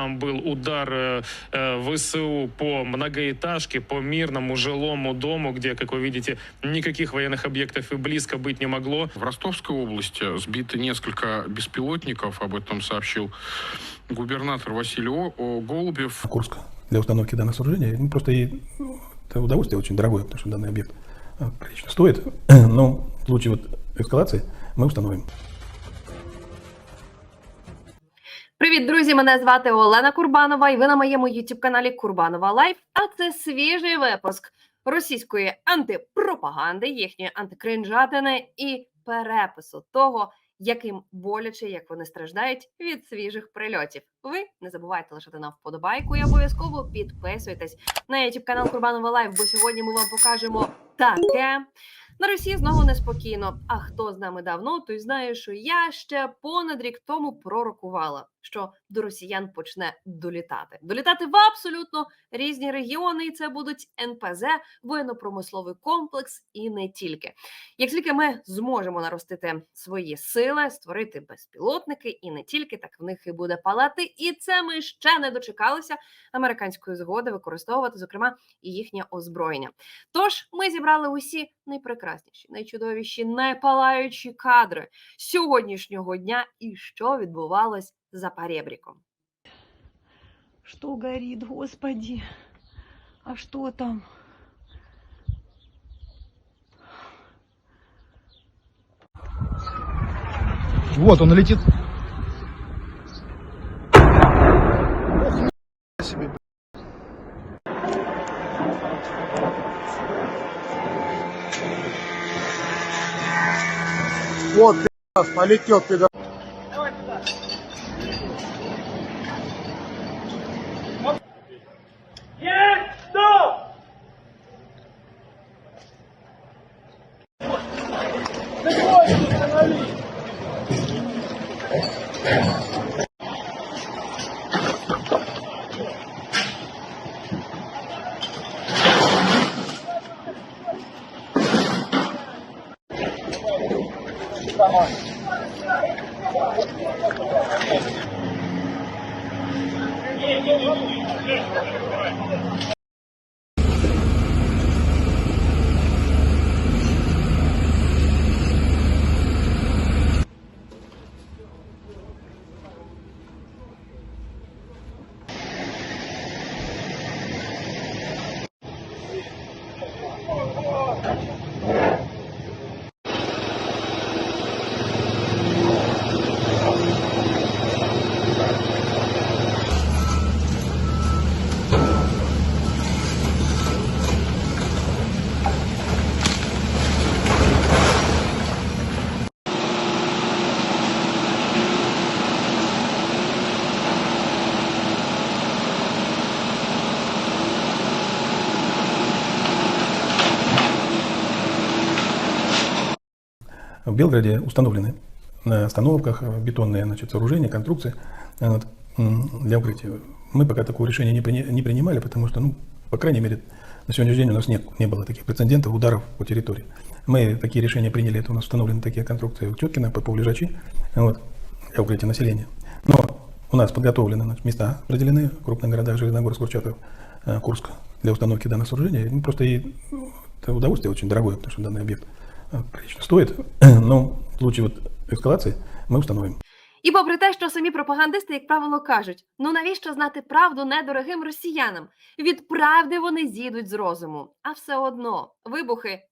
там был удар э, э, ВСУ по многоэтажке, по мирному жилому дому, где, как вы видите, никаких военных объектов и близко быть не могло. В Ростовской области сбито несколько беспилотников, об этом сообщил губернатор Василий Голубев. Курска для установки данных сооружений. Ну, просто и это удовольствие очень дорогое, потому что данный объект а, прилично стоит. Но в случае вот эскалации мы установим. Привіт, друзі! Мене звати Олена Курбанова, і ви на моєму youtube каналі Курбанова Лайф. А це свіжий випуск російської антипропаганди, їхньої антикринжатини і перепису того, яким боляче, як вони страждають від свіжих прильотів. Ви не забувайте лишати нам вподобайку і обов'язково підписуйтесь на youtube канал Курбанова Лайф, бо сьогодні ми вам покажемо таке. На Росії знову неспокійно. А хто з нами давно, той знає, що я ще понад рік тому пророкувала, що до росіян почне долітати. Долітати в абсолютно різні регіони, і це будуть НПЗ, воєнно-промисловий комплекс і не тільки. Як тільки ми зможемо наростити свої сили, створити безпілотники і не тільки, так в них і буде палати. І це ми ще не дочекалися американської згоди використовувати, зокрема, і їхнє озброєння. Тож ми зібрали усі найпрекрасніші, найчудовіші, найпалаючі кадри сьогоднішнього дня і що відбувалось за перебріком. Что горит, Господи? А что там? Вот он летит. Вот, пидорас, полетел, пидорас. В Белгороде установлены на остановках э, бетонные значит, сооружения, конструкции э, вот, для укрытия. Мы пока такое решение не, приня- не принимали, потому что, ну, по крайней мере, на сегодняшний день у нас нет, не было таких прецедентов ударов по территории. Мы такие решения приняли, это у нас установлены такие конструкции в Четкино, по Лежачи, вот, для укрытия населения. Но у нас подготовлены значит, места, определены в крупных городах Железногорск, Курчатов, э, Курск для установки данных сооружений. Ну, просто и это удовольствие очень дорогое, потому что данный объект э, прилично стоит. Но в случае вот эскалации мы установим. І попри те, що самі пропагандисти, як правило, кажуть: ну навіщо знати правду недорогим росіянам? Від правди вони з'їдуть з розуму. А все одно вибухи,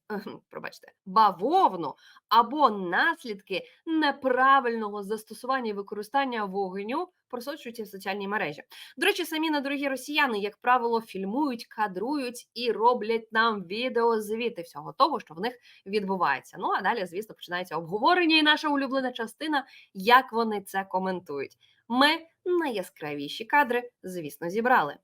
пробачте, бавовну або наслідки неправильного застосування і використання вогню просочуються в соціальні мережі. До речі, самі недорогі росіяни, як правило, фільмують, кадрують і роблять нам відеозвіти всього того, що в них відбувається. Ну а далі, звісно, починається обговорення, і наша улюблена частина як вони це коментують. Ми найяскравіші кадри, звісно, зібрали.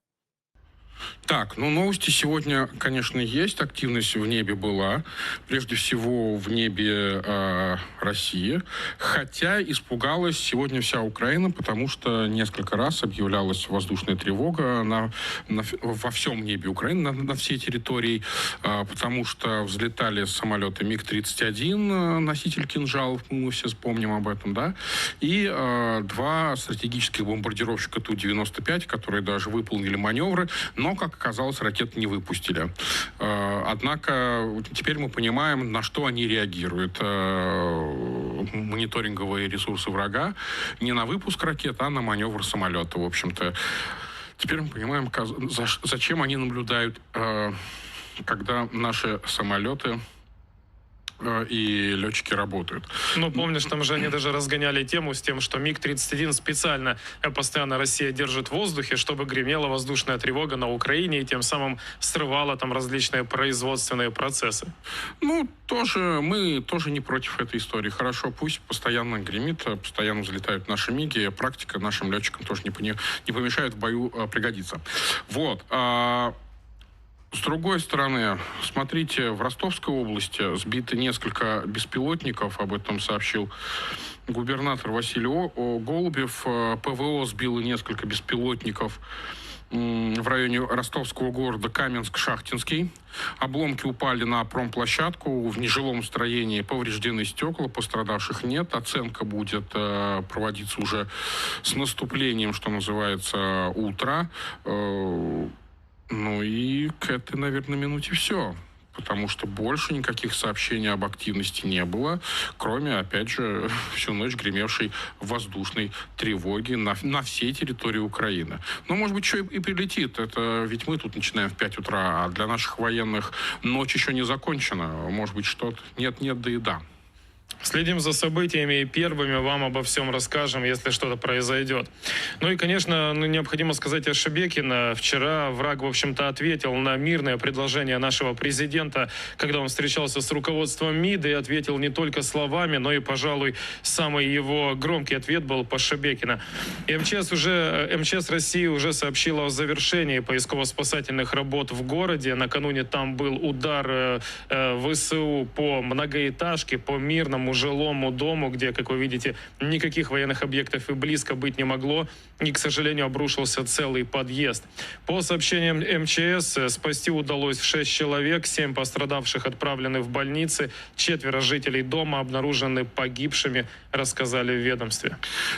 Так, ну новости сегодня, конечно, есть. Активность в небе была. Прежде всего в небе э, России. Хотя испугалась сегодня вся Украина, потому что несколько раз объявлялась воздушная тревога на, на, во всем небе Украины, на, на всей территории, э, потому что взлетали самолеты МиГ-31, э, носитель кинжал, мы все вспомним об этом, да, и э, два стратегических бомбардировщика Ту-95, которые даже выполнили маневры, но, как оказалось, ракет не выпустили. Э, Однако теперь мы понимаем, на что они реагируют. Э, Мониторинговые ресурсы врага не на выпуск ракет, а на маневр самолета, в общем-то. Теперь мы понимаем, зачем они наблюдают, э, когда наши самолеты и летчики работают. Ну, помнишь, там же они даже разгоняли тему с тем, что МиГ-31 специально э, постоянно Россия держит в воздухе, чтобы гремела воздушная тревога на Украине и тем самым срывала там различные производственные процессы. Ну, тоже мы тоже не против этой истории. Хорошо, пусть постоянно гремит, э, постоянно взлетают наши миги. Практика нашим летчикам тоже не, не помешает в бою э, пригодиться. Вот. С другой стороны, смотрите, в Ростовской области сбиты несколько беспилотников, об этом сообщил губернатор Василий Голубев. Э, ПВО сбило несколько беспилотников в районе ростовского города Каменск-Шахтинский. Обломки упали на промплощадку. В нежилом строении повреждены стекла, пострадавших нет. Оценка будет э, проводиться уже с наступлением, что называется, утра. Э, к этой, наверное, минуте все. Потому что больше никаких сообщений об активности не было, кроме, опять же, всю ночь гремевшей воздушной тревоги на, на всей территории Украины. Ну, может быть, что и, и прилетит. Это ведь мы тут начинаем в 5 утра, а для наших военных ночь еще не закончена. Может быть, что-то нет-нет, да и да. Следим за событиями и первыми вам обо всем расскажем, если что-то произойдет. Ну и, конечно, ну, необходимо сказать о Шебекина. Вчера враг, в общем-то, ответил на мирное предложение нашего президента, когда он встречался с руководством МИДа и ответил не только словами, но и, пожалуй, самый его громкий ответ был по Шебекина. МЧС, уже, э, МЧС России уже сообщила о завершении поисково-спасательных работ в городе. Накануне там был удар э, э, ВСУ по многоэтажке, по мирному жилому дому, где, как вы видите, никаких военных объектов и близко быть не могло. И, к сожалению, обрушился целый подъезд. По сообщениям МЧС, э, спасти удалось 6 человек, 7 пострадавших отправлены в больницы, четверо жителей дома обнаружены погибшими, рассказали в ведомстве.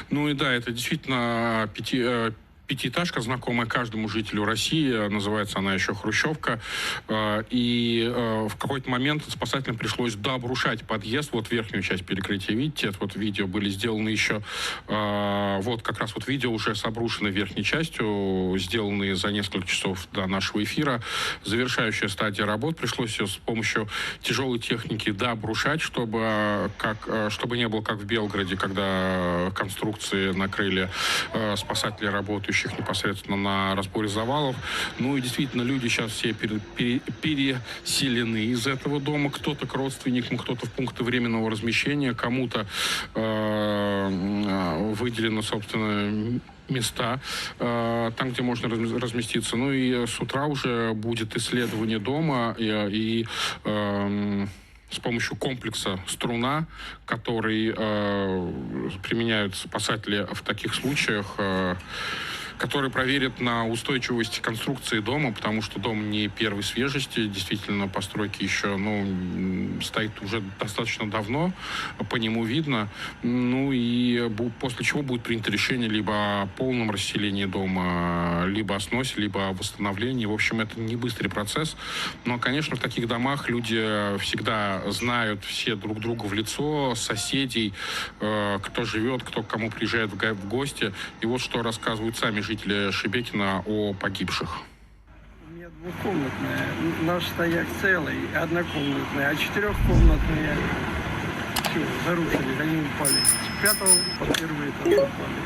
Ну и да, это действительно пяти, э, пятиэтажка, знакомая каждому жителю России. Называется она еще Хрущевка. Э, И э, в какой-то момент спасателям пришлось дообрушать подъезд, вот верхнюю часть перекрытия. Видите, это вот видео были сделаны еще, э, вот как раз вот видео уже с обрушенной верхней частью, сделанные за несколько часов до нашего эфира. Завершающая стадия работ. Пришлось ее с помощью тяжелой техники дообрушать, чтобы, как, чтобы не было как в Белгороде, когда конструкции накрыли спасатели, работающих непосредственно на разборе завалов. Ну и действительно, люди сейчас все пере- пере- переселены из этого дома. Кто-то к родственникам, кто-то в пункты временного размещения, кому-то э, э, выделено, собственно, места, э, там, где можно разм- разместиться. Ну и с утра уже будет исследование дома и, и, эм, с помощью комплекса струна, который э, применяют спасатели в таких случаях, э, который проверит на устойчивость конструкции дома, потому что дом не первой свежести, действительно, постройки еще, ну, стоит уже достаточно давно, по нему видно, ну и после чего будет принято решение либо о полном расселении дома, либо о сносе, либо о восстановлении. В общем, это не быстрый процесс, но, конечно, в таких домах люди всегда знают все друг друга в лицо, соседей, э, кто живет, кто к кому приезжает в гости. И вот что рассказывают сами жители Шебекина о погибших. У меня двухкомнатная, наш стояк целый, однокомнатная, а четырехкомнатные все, зарушились, они упали. С пятого по первый этаж упали.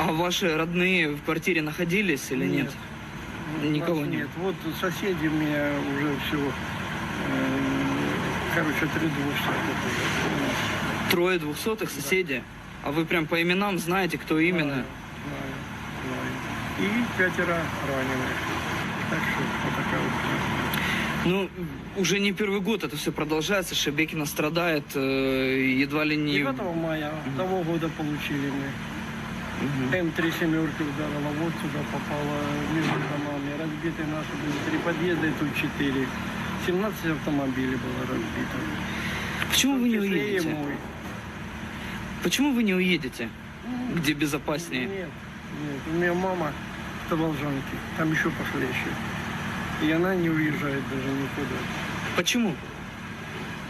А ваши родные в квартире находились или нет? Вот Никого нет. нет. Вот соседи мне уже все, короче, три двухсотых. Трое двухсотых соседей. А вы прям по именам знаете, кто именно? Знаю. знаю. И пятеро раненых. Так что вот такая вот. Ну, уже не первый год это все продолжается. Шебекина страдает э, едва ли не... 9 мая того года получили мы. Мгм. М3 семерки ударила, вот сюда попала между домами. Разбиты наши были три подъезда, и тут четыре. 17 автомобилей было разбито. Почему вы не уедете? мой. Почему вы не уедете? Где безопаснее? Нет, нет. У меня мама в Таволжанке, там еще похлеще. И она не уезжает даже никуда. Почему?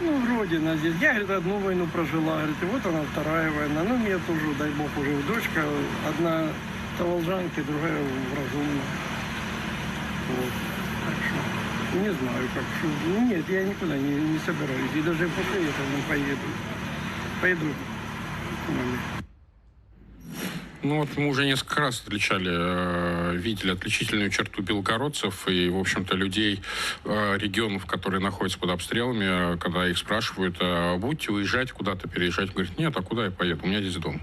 Ну, родина здесь. Я, говорит, одну войну прожила, говорит, и вот она вторая война. Ну, мне тоже, дай бог, уже дочка. Одна в Таволжанке, другая в Разумно. Вот. Так что не знаю, как. что. Нет, я никуда не, не собираюсь. И даже после этого не поеду. Маме. Ну вот мы уже несколько раз отличали, э, видели отличительную черту белгородцев и, в общем-то, людей э, регионов, которые находятся под обстрелами, э, когда их спрашивают, э, будете уезжать, куда-то переезжать, говорят, нет, а куда я поеду, у меня здесь дом.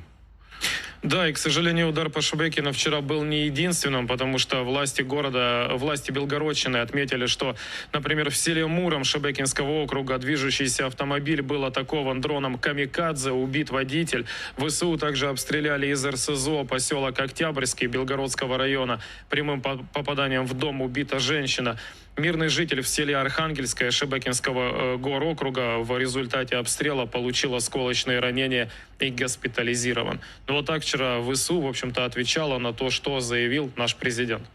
Да, и, к сожалению, удар по Шебекину вчера был не единственным, потому что власти города, власти Белгородчины отметили, что, например, в селе Муром Шебекинского округа движущийся автомобиль был атакован дроном «Камикадзе», убит водитель. ВСУ также обстреляли из РСЗО поселок Октябрьский Белгородского района. Прямым по- попаданием в дом убита женщина. Мирный житель в селе Архангельское Шебекинского э, горокруга в результате обстрела получил осколочные ранения и госпитализирован. Ну вот так вчера ВСУ, в общем-то, отвечала на то, что заявил наш президент.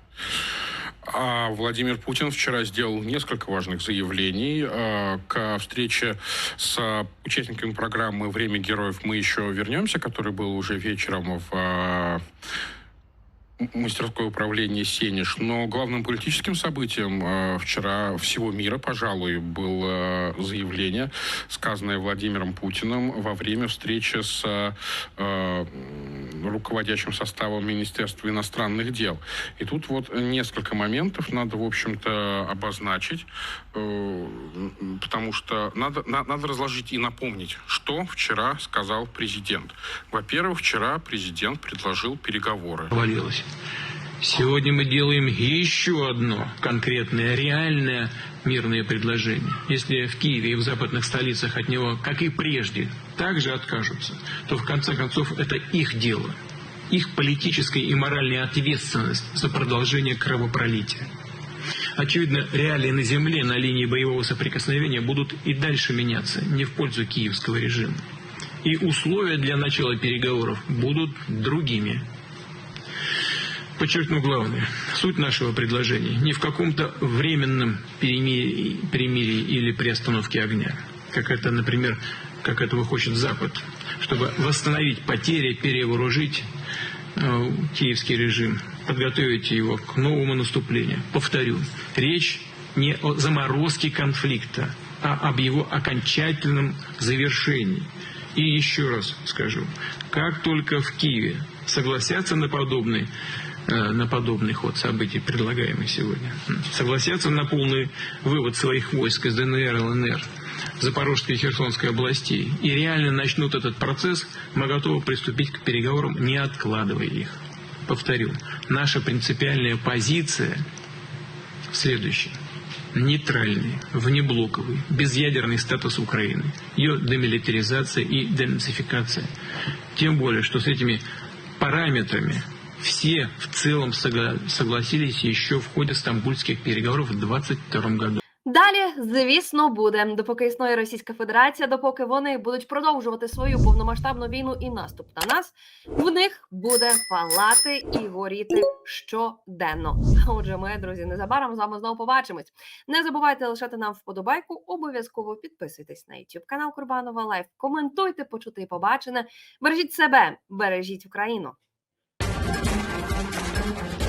А Владимир Путин вчера сделал несколько важных заявлений. Э, К встрече с участниками программы «Время героев» мы еще вернемся, который был уже вечером в э, мастерское управление «Сенеж». Но главным политическим событием э, вчера всего мира, пожалуй, было заявление, сказанное Владимиром Путиным во время встречи с э, руководящим составом Министерства иностранных дел. И тут вот несколько моментов надо, в общем-то, обозначить, э, потому что надо, на- надо разложить и напомнить, что вчера сказал президент. Во-первых, вчера президент предложил переговоры. провалилось. Сегодня мы делаем еще одно конкретное, реальное мирное предложение. Если в Киеве и в западных столицах от него, как и прежде, также откажутся, то в конце концов это их дело, их политическая и моральная ответственность за продолжение кровопролития. Очевидно, реалии на земле на линии боевого соприкосновения будут и дальше меняться, не в пользу киевского режима. И условия для начала переговоров будут другими. Подчеркну главное. Суть нашего предложения не в каком-то временном перемирии, перемирии или приостановке огня, как это, например, как этого хочет Запад, чтобы восстановить потери, перевооружить э, киевский режим, подготовить его к новому наступлению. Повторю, речь не о заморозке конфликта, а об его окончательном завершении. И еще раз скажу, как только в Киеве согласятся на подобный на подобный ход событий, предлагаемый сегодня. Согласятся на полный вывод своих войск из ДНР, ЛНР, Запорожской и Херсонской областей и реально начнут этот процесс, мы готовы приступить к переговорам, не откладывая их. Повторю, наша принципиальная позиция следующая. Нейтральный, внеблоковый, безъядерный статус Украины, ее демилитаризация и денацификация. Тем более, что с этими параметрами все в целом согла- согласились еще в ходе стамбульских переговоров в 2022 году. Далі, звісно, буде. Допоки існує Російська Федерація, допоки вони будуть продовжувати свою повномасштабну війну і наступ на нас, в них буде палати і горіти щоденно. Отже, ми, друзі, незабаром з вами знову побачимось. Не забувайте лишати нам вподобайку, обов'язково підписуйтесь на YouTube канал Курбанова Лайф, коментуйте, почути і побачене. Бережіть себе, бережіть Україну. Thank you.